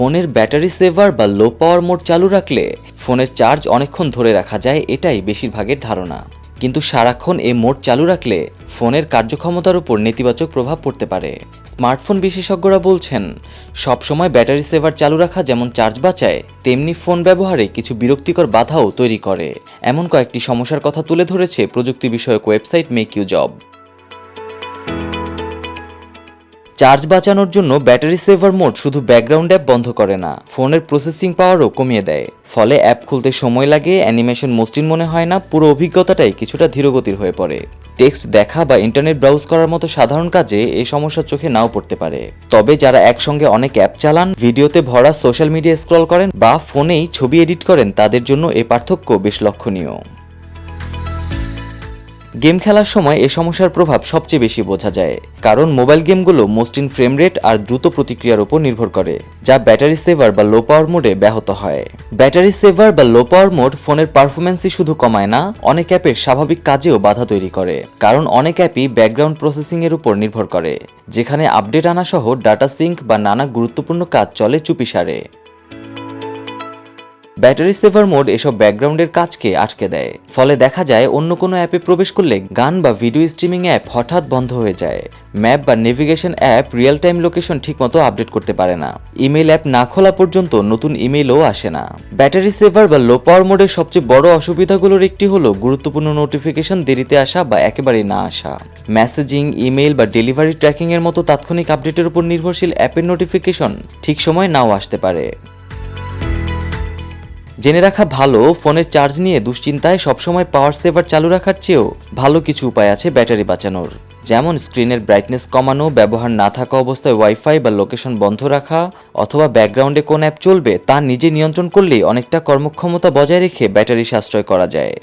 ফোনের ব্যাটারি সেভার বা লো পাওয়ার মোড চালু রাখলে ফোনের চার্জ অনেকক্ষণ ধরে রাখা যায় এটাই বেশিরভাগের ধারণা। কিন্তু সারাক্ষণ এই মোড চালু রাখলে ফোনের কার্যক্ষমতার উপর নেতিবাচক প্রভাব পড়তে পারে। স্মার্টফোন বিশেষজ্ঞরা বলছেন, সবসময় ব্যাটারি সেভার চালু রাখা যেমন চার্জ বাঁচায়, তেমনি ফোন ব্যবহারে কিছু বিরক্তিকর বাধাও তৈরি করে। এমন কয়েকটি সমস্যার কথা তুলে ধরেছে প্রযুক্তি বিষয়ক website make use of. Charge বাঁচানোর জন্য ব্যাটারি সেভার মোড শুধু ব্যাকগ্রাউন্ড অ্যাপ বন্ধ করে না, ফোনের প্রসেসিং পাওয়ারও কমিয়ে দেয়। ফলে অ্যাপ খুলতে সময় লাগে, অ্যানিমেশন মসৃণ মনে হয় না, পুরো অভিজ্ঞতাটাই কিছুটা ধীরগতির হয়ে পড়ে। টেক্সট দেখা বা ইন্টারনেট ব্রাউজ করার মতো সাধারণ কাজে এই সমস্যা চোখে নাও পড়তে পারে। তবে যারা একসঙ্গে অনেক অ্যাপ চালান, ভিডিওতে ভরা সোশ্যাল মিডিয়া স্ক্রল করেন বা ফোনেই ছবি এডিট করেন, তাদের জন্য এ পার্থক্য বেশ লক্ষণীয়। গেম খেলার সময় এ সমস্যার প্রভাব সবচেয়ে বেশি বোঝা যায়, কারণ মোবাইল গেমগুলো মসৃণ ফ্রেম রেট আর দ্রুত প্রতিক্রিয়ার উপর নির্ভর করে, যা ব্যাটারি সেভার বা লো পাওয়ার মোডে ব্যাহত হয়। ব্যাটারি সেভার বা লো পাওয়ার মোড ফোনের পারফরমেন্সই শুধু কমায় না, অনেক অ্যাপের স্বাভাবিক কাজেও বাধা তৈরি করে, কারণ অনেক অ্যাপই ব্যাকগ্রাউন্ড প্রসেসিং এর উপর নির্ভর করে, যেখানে আপডেট আনা সহ ডাটা সিঙ্ক বা নানা গুরুত্বপূর্ণ কাজ চলে চুপিসারে ব্যাটারি সেভার মোড এসব ব্যাকগ্রাউন্ডের কাজকে আটকে দেয়। ফলে দেখা যায়, অন্য কোনো অ্যাপে প্রবেশ করলে গান বা ভিডিও স্ট্রিমিং অ্যাপ হঠাৎ বন্ধ হয়ে যায়। ম্যাপ বা navigation app real time location ঠিকমতো আপডেট করতে পারে না। ইমেল অ্যাপ না খোলা পর্যন্ত নতুন ইমেলও আসে না। ব্যাটারি সেভার বা লো পাওয়ার মোডের সবচেয়ে বড় অসুবিধাগুলোর একটি হলো গুরুত্বপূর্ণ নোটিফিকেশন দেরিতে আসা বা একেবারেই না আসা। মেসেজিং ইমেল বা ডেলিভারি ট্র্যাকিং এর মতো তাৎক্ষণিক আপডেটের উপর নির্ভরশীল অ্যাপের নোটিফিকেশন ঠিক সময় নাও আসতে পারে। জেনে রাখা ভালো, ফোনের চার্জ নিয়ে দুশ্চিন্তায় সবসময় পাওয়ার সেভার চালু রাখার চেয়েও ভালো কিছু উপায় আছে ব্যাটারি বাঁচানোর। যেমন স্ক্রিনের ব্রাইটনেস কমানো, ব্যবহার না থাকা অবস্থায় ওয়াইফাই বা লোকেশন বন্ধ রাখা, অথবা ব্যাকগ্রাউন্ডে কোন অ্যাপ চলবে তা নিজে নিয়ন্ত্রণ করলেই অনেকটা কর্মক্ষমতা বজায় রেখে ব্যাটারি সাশ্রয় করা যায়।